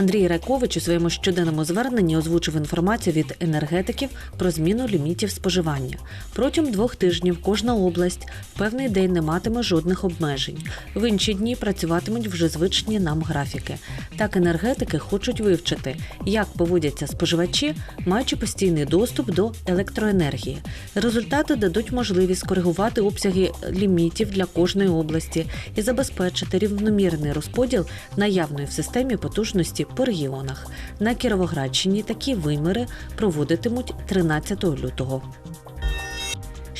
Андрій Райкович у своєму щоденному зверненні озвучив інформацію від енергетиків про зміну лімітів споживання. Протягом двох тижнів кожна область в певний день не матиме жодних обмежень. В інші дні працюватимуть вже звичні нам графіки. Так енергетики хочуть вивчити, як поводяться споживачі, маючи постійний доступ до електроенергії. Результати дадуть можливість коригувати обсяги лімітів для кожної області і забезпечити рівномірний розподіл наявної в системі потужності по регіонах. На Кіровоградщині такі виміри проводитимуть 13 лютого.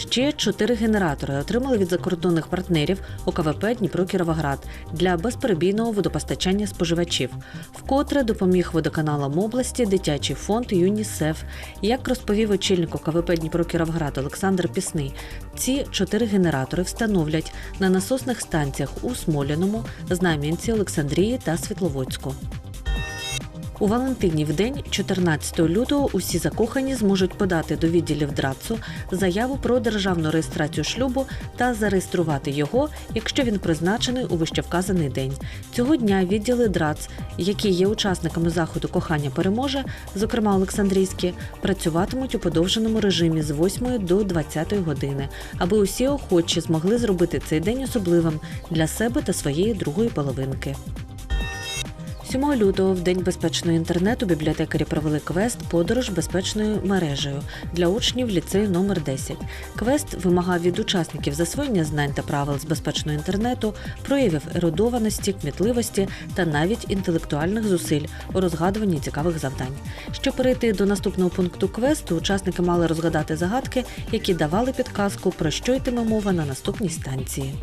Ще чотири генератори отримали від закордонних партнерів ОКВП Дніпро Кіровоград для безперебійного водопостачання споживачів. Вкотре допоміг водоканалам області дитячий фонд ЮНІСЕФ. Як розповів очільник ОКВП Дніпро Кіровоград Олександр Пісний, ці чотири генератори встановлять на насосних станціях у Смоляному, Знам'янці, Олександрії та Світловодську. У Валентинів день, 14 лютого, усі закохані зможуть подати до відділів ДРАЦу заяву про державну реєстрацію шлюбу та зареєструвати його, якщо він призначений у вищевказаний день. Цього дня відділи ДРАЦ, які є учасниками заходу кохання переможе, зокрема Олександрійські, працюватимуть у подовженому режимі з 8 до 20 години, аби усі охочі змогли зробити цей день особливим для себе та своєї другої половинки. 7 лютого, в День безпечного інтернету, бібліотекарі провели квест Подорож безпечною мережею для учнів ліцею номер 10 Квест вимагав від учасників засвоєння знань та правил з безпечного інтернету, проявів ерудованості, кмітливості та навіть інтелектуальних зусиль у розгадуванні цікавих завдань. Щоб перейти до наступного пункту квесту, учасники мали розгадати загадки, які давали підказку, про що йтиме мова на наступній станції.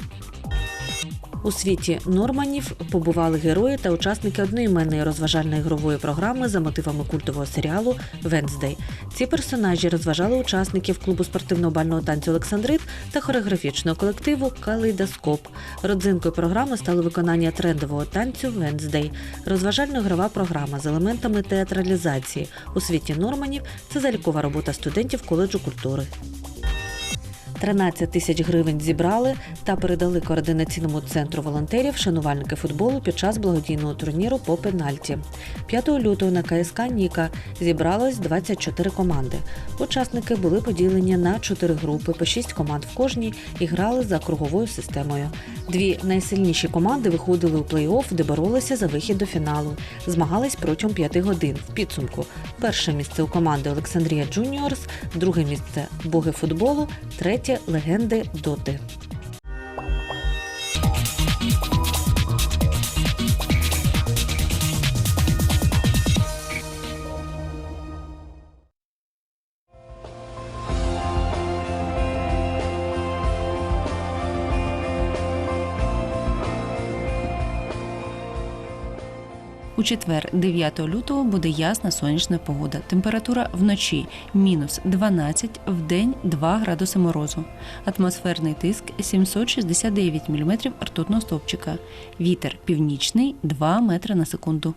У світі Норманів побували герої та учасники одноіменної розважальної ігрової програми за мотивами культового серіалу Венздей. Ці персонажі розважали учасників клубу спортивного бального танцю Олександрит та хореографічного колективу Калейдоскоп. Родзинкою програми стало виконання трендового танцю Венздей. Розважально-ігрова програма з елементами театралізації у світі Норманів це залікова робота студентів коледжу культури. 13 тисяч гривень зібрали та передали координаційному центру волонтерів шанувальники футболу під час благодійного турніру по пенальті. 5 лютого на КСК Ніка зібралось 24 команди. Учасники були поділені на 4 групи по 6 команд в кожній і грали за круговою системою. Дві найсильніші команди виходили у плей-офф, де боролися за вихід до фіналу. Змагались протягом 5 годин. В підсумку перше місце у команди Олександрія Джуніорс, друге місце боги футболу, третє легенди Доти. У четвер, 9 лютого, буде ясна сонячна погода. Температура вночі мінус 12, в день 2 градуси морозу. Атмосферний тиск 769 мм ртутного стовпчика. Вітер північний 2 метри на секунду.